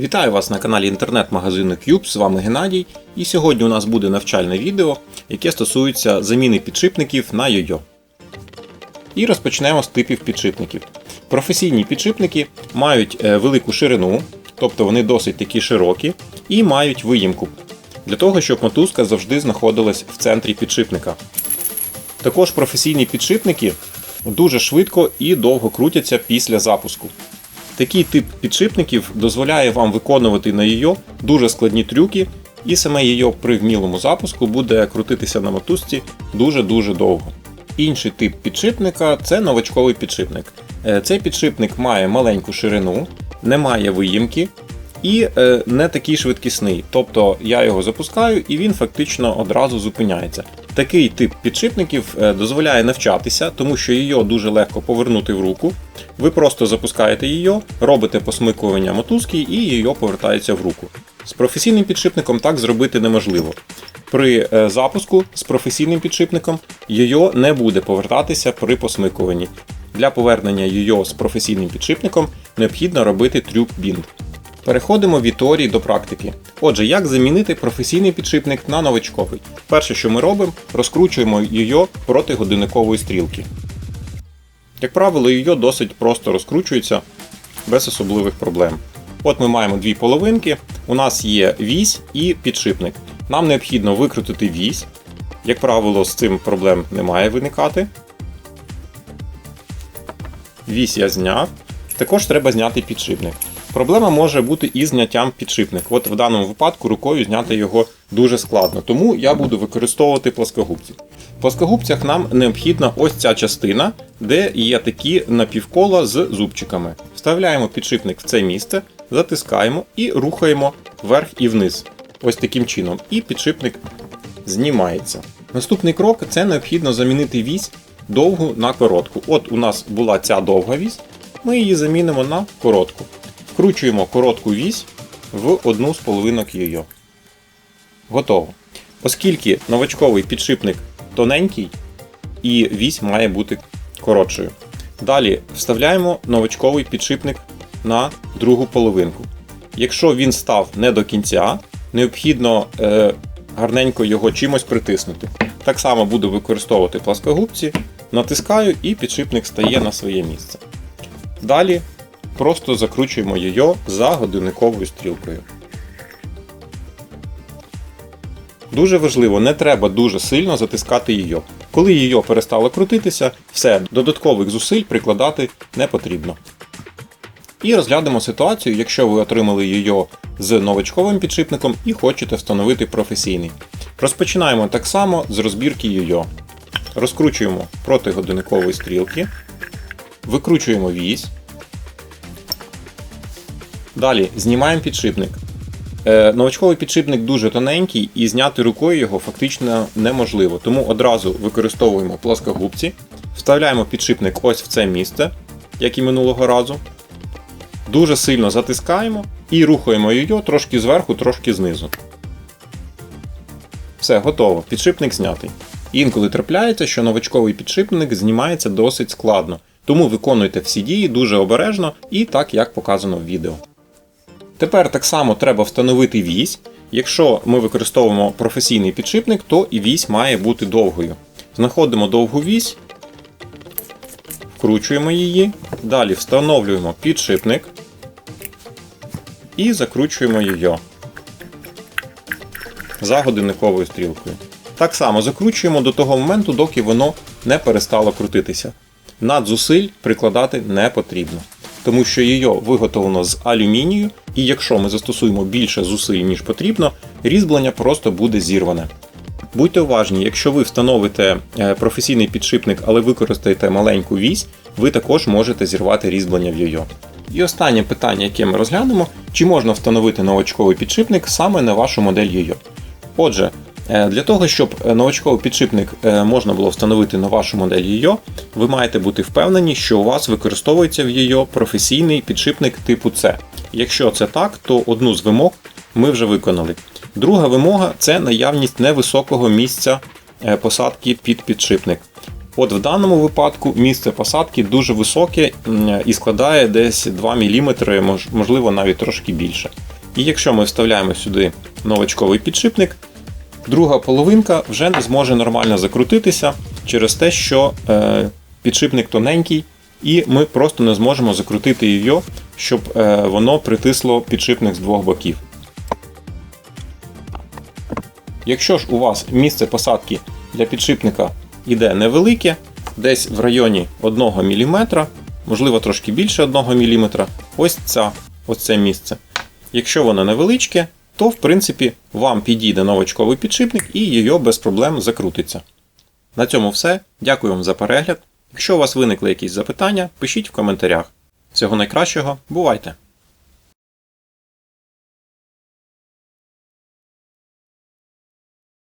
Вітаю вас на каналі інтернет-магазину Cube, з вами Геннадій, і сьогодні у нас буде навчальне відео, яке стосується заміни підшипників на йо-йо. І розпочнемо з типів підшипників. Професійні підшипники мають е, велику ширину, тобто вони досить такі широкі, і мають виїмку для того, щоб мотузка завжди знаходилась в центрі підшипника. Також професійні підшипники дуже швидко і довго крутяться після запуску. Такий тип підшипників дозволяє вам виконувати на її дуже складні трюки, і саме її при вмілому запуску буде крутитися на мотузці дуже-дуже довго. Інший тип підшипника це новачковий підшипник. Е, Цей підшипник має маленьку ширину, не має виїмки і е, не такий швидкісний. Тобто я його запускаю і він фактично одразу зупиняється. Такий тип підшипників е, дозволяє навчатися, тому що її дуже легко повернути в руку. Ви просто запускаєте її, робите посмикування мотузки і її повертається в руку. З професійним підшипником так зробити неможливо. При е, запуску з професійним підшипником йо не буде повертатися при посмикуванні. Для повернення йо з професійним підшипником необхідно робити трюк бінд. Переходимо від теорії до практики. Отже, як замінити професійний підшипник на новичковий? Перше, що ми робимо, розкручуємо йо проти годинникової стрілки. Як правило, йо досить просто розкручується без особливих проблем. От ми маємо дві половинки, у нас є вісь і підшипник. Нам необхідно викрутити вісь. Як правило, з цим проблем не має виникати. Вісь я зняв. Також треба зняти підшипник. Проблема може бути із зняттям підшипник. От в даному випадку рукою зняти його дуже складно, тому я буду використовувати плоскогубці. В плоскогубцях нам необхідна ось ця частина, де є такі напівкола з зубчиками. Вставляємо підшипник в це місце, затискаємо і рухаємо вверх і вниз. Ось таким чином. І підшипник знімається. Наступний крок це необхідно замінити вісь довгу на коротку. От у нас була ця довга вісь, ми її замінимо на коротку. Вкручуємо коротку вісь в одну з половинок йо. Готово. Оскільки новачковий підшипник тоненький і вісь має бути коротшою. Далі вставляємо новачковий підшипник на другу половинку. Якщо він став не до кінця, необхідно е, гарненько його чимось притиснути. Так само буду використовувати пласкогубці, натискаю і підшипник стає на своє місце. Далі просто закручуємо її за годинниковою стрілкою. Дуже важливо, не треба дуже сильно затискати її. Коли її перестало крутитися, все, додаткових зусиль прикладати не потрібно. І розглянемо ситуацію, якщо ви отримали її з новачковим підшипником і хочете встановити професійний. Розпочинаємо так само з розбірки її. Розкручуємо проти годинникової стрілки, викручуємо вісь. Далі знімаємо підшипник. Е, новачковий підшипник дуже тоненький і зняти рукою його фактично неможливо, тому одразу використовуємо плоскогубці, вставляємо підшипник ось в це місце, як і минулого разу. Дуже сильно затискаємо і рухаємо її трошки зверху, трошки знизу. Все, готово. Підшипник знятий. Інколи трапляється, що новачковий підшипник знімається досить складно, тому виконуйте всі дії дуже обережно і так, як показано в відео. Тепер так само треба встановити вісь. Якщо ми використовуємо професійний підшипник, то і вісь має бути довгою. Знаходимо довгу вісь, вкручуємо її, далі встановлюємо підшипник і закручуємо її за годинниковою стрілкою. Так само закручуємо до того моменту, доки воно не перестало крутитися. Надзусиль прикладати не потрібно тому що її виготовлено з алюмінію, і якщо ми застосуємо більше зусиль, ніж потрібно, різьблення просто буде зірване. Будьте уважні, якщо ви встановите е, професійний підшипник, але використаєте маленьку вісь, ви також можете зірвати різьблення в йо. І останнє питання, яке ми розглянемо, чи можна встановити новачковий підшипник саме на вашу модель йо. Отже, для того, щоб е, новачковий підшипник е, можна було встановити на вашу модель YO, ви маєте бути впевнені, що у вас використовується в YO професійний підшипник типу C. Якщо це так, то одну з вимог ми вже виконали. Друга вимога це наявність невисокого місця посадки під підшипник. От в даному випадку місце посадки дуже високе і складає десь 2 мм, можливо навіть трошки більше. І якщо ми вставляємо сюди новачковий підшипник, друга половинка вже не зможе нормально закрутитися через те, що е, підшипник тоненький, і ми просто не зможемо закрутити її, щоб е, воно притисло підшипник з двох боків. Якщо ж у вас місце посадки для підшипника іде невелике, десь в районі 1 мм, можливо трошки більше 1 мм, ось, ця, ось це місце. Якщо воно невеличке, то в принципі вам підійде новачковий підшипник і її без проблем закрутиться. На цьому все. Дякую вам за перегляд. Якщо у вас виникли якісь запитання, пишіть в коментарях. Всього найкращого, бувайте!